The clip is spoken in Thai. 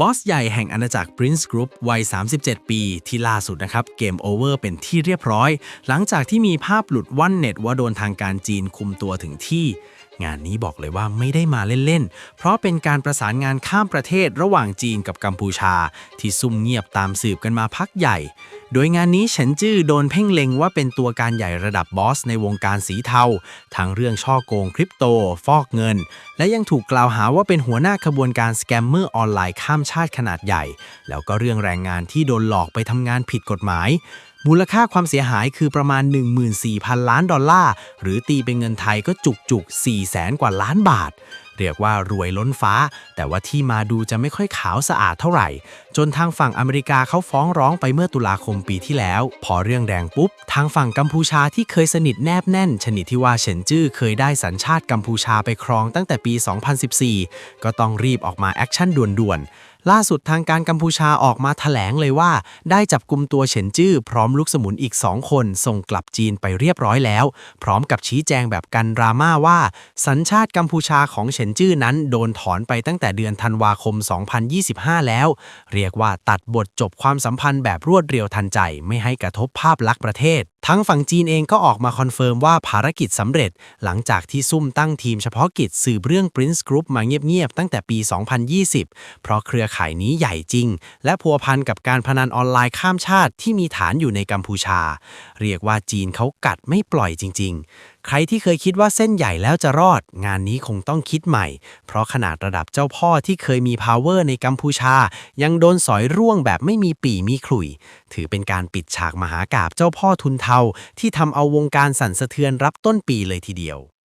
บอสใหญ่แห่งอาณาจักร Prince Group วัย 37 ปี ที่ล่าสุดนะครับ เกมโอเวอร์เป็นที่เรียบร้อย หลังจากที่มีภาพหลุดว่อนเน็ตว่าโดนทางการจีนคุมตัวถึงที่ งานนี้บอกเลยว่าไม่ได้มาเล่นๆ เพราะเป็นการประสานงานข้ามประเทศระหว่างจีนกับกัมพูชา ที่ซุ่มเงียบตามสืบกันมาพักใหญ่ โดยงานนี้เฉินจื้อโดนเพ่งเล็งว่าเป็นตัวการใหญ่ระดับบอสในวงการสีเทา ทั้งเรื่องช่อโกงคริปโต ฟอกเงิน และยังถูกกล่าวหาว่าเป็นหัวหน้าขบวนการสแกมเมอร์ออนไลน์ข้ามชาติขนาดใหญ่ แล้วก็เรื่องแรงงานที่โดนหลอกไปทำงานผิดกฎหมาย มูลค่าความเสียหายคือประมาณ 14,000 ล้านดอลลาร์ หรือตีเป็นเงินไทยก็จุกจุก4แสนกว่าล้านบาท เรียกว่ารวยล้นฟ้า แต่ว่าที่มาดูจะไม่ค่อยขาวสะอาดเท่าไหร่ จนทางฝั่งอเมริกาเขาฟ้องร้องไปเมื่อตุลาคมปีที่แล้ว พอเรื่องแดงปุ๊บ ทางฝั่งกัมพูชาที่เคยสนิทแนบแน่น ชนิดที่ว่าเฉินจื้อเคยได้สัญชาติกัมพูชาไปครองตั้งแต่ปี 2014 ก็ต้องรีบออกมาแอคชั่นด่วนๆ ล่าสุดทางการกัมพูชาออกมาถแถลงเลยว่า ได้จับกลุ่มตัวเฉินจื้อพร้อมลูกสมุนอีก 2 คน ส่งกลับจีนไปเรียบร้อยแล้ว พร้อมกับชี้แจงแบบกันดราม่าว่า สัญชาติกัมพูชาของเฉินจื้อนั้นโดนถอนไปตั้งแต่เดือนธันวาคม 2025 แล้ว เรียกว่าตัดบทจบความสัมพันธ์แบบรวดเร็วทันใจไม่ให้กระทบภาพลักษณ์ประเทศ ทั้งฝั่งจีนเองก็ออกมาคอนเฟิร์มว่าภารกิจสำเร็จ หลังจากที่ซุ่มตั้งทีมเฉพาะกิจสืบเรื่อง Prince Group มาเงียบ ๆ ตั้งแต่ปี 2020 เพราะเครือข่ายนี้ใหญ่จริง และพัวพันกับการพนันออนไลน์ข้ามชาติที่มีฐานอยู่ในกัมพูชา เรียกว่าจีนเขากัดไม่ปล่อยจริง ๆ ใครที่เคยคิดว่าเส้นใหญ่แล้วจะรอด งานนี้คงต้องคิดใหม่ เพราะขนาดระดับเจ้าพ่อที่เคยมี power ในกัมพูชา ยังโดนสอยร่วงแบบไม่มีปีมีขลุ่ย ถือเป็นการปิดฉากมหากาบเจ้าพ่อทุนเทาาที่ทำเอาวงการสั่นสะเทือนรับต้นปีเลยทีเดียว